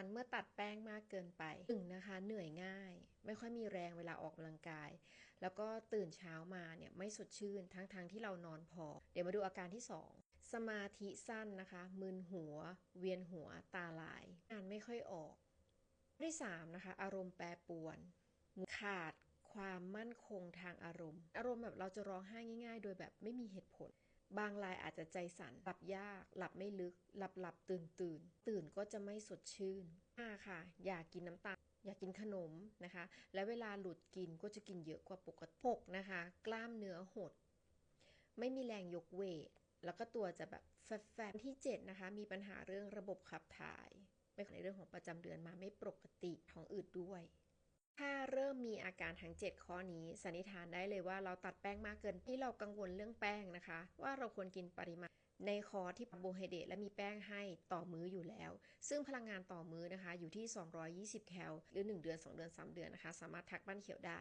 การเมื่อตัดแป้งมากเกินไปหนึ่งนะคะ เหนื่อยง่าย ไม่ค่อยมีแรงเวลาออกกำลังกาย แล้วก็ตื่นเช้ามาเนี่ยไม่สดชื่นทั้งๆทที่เรานอนพอ เดี๋ยวมาดูอาการที่ 2 สมาธิสั้นนะคะ มึนหัว เวียนหัวตาลายงานไม่ค่อยออกที่3นะคะ อารมณ์แปรปรวน ขาดความมั่นคงทางอารมณ์ อารมณ์แบบเราจะร้องไห้ง่าย ๆ โดยแบบไม่มีเหตุผล บางรายอาจจะใจสั่นหลับยาก หลับไม่ลึก หลับหลับตื่นตื่นตื่นก็จะไม่สดชื่นอ่าค่ะ อยากกินน้ำตาลอยากกินขนมนะคะ และเวลาหลุดกินก็จะกินเยอะกว่าปกติหกนะคะ กล้ามเนื้อหด ไม่มีแรงยกเวท แล้วก็ตัวจะแบบแฟบๆที่ 7 นะคะ มีปัญหาเรื่องระบบขับถ่าย ไม่ในเรื่องของประจำเดือนมาไม่ปกติท้องอืดด้วย ถ้าเริ่มมีอาการทั้ง 7 ข้อนี้ สันนิษฐานได้เลยว่าเราตัดแป้งมากเกินที่เรากังวลเรื่องแป้งนะคะ ว่าเราควรกินปริมาณในคอร์ที่โบไฮเดรตและมีแป้งให้ต่อมื้ออยู่แล้ว ซึ่งพลังงานต่อมื้อนะคะ อยู่ที่ 220 แคลหรือ 1 เดือน 2 เดือน 3 เดือนนะคะ สามารถทักบ้านเขียวได้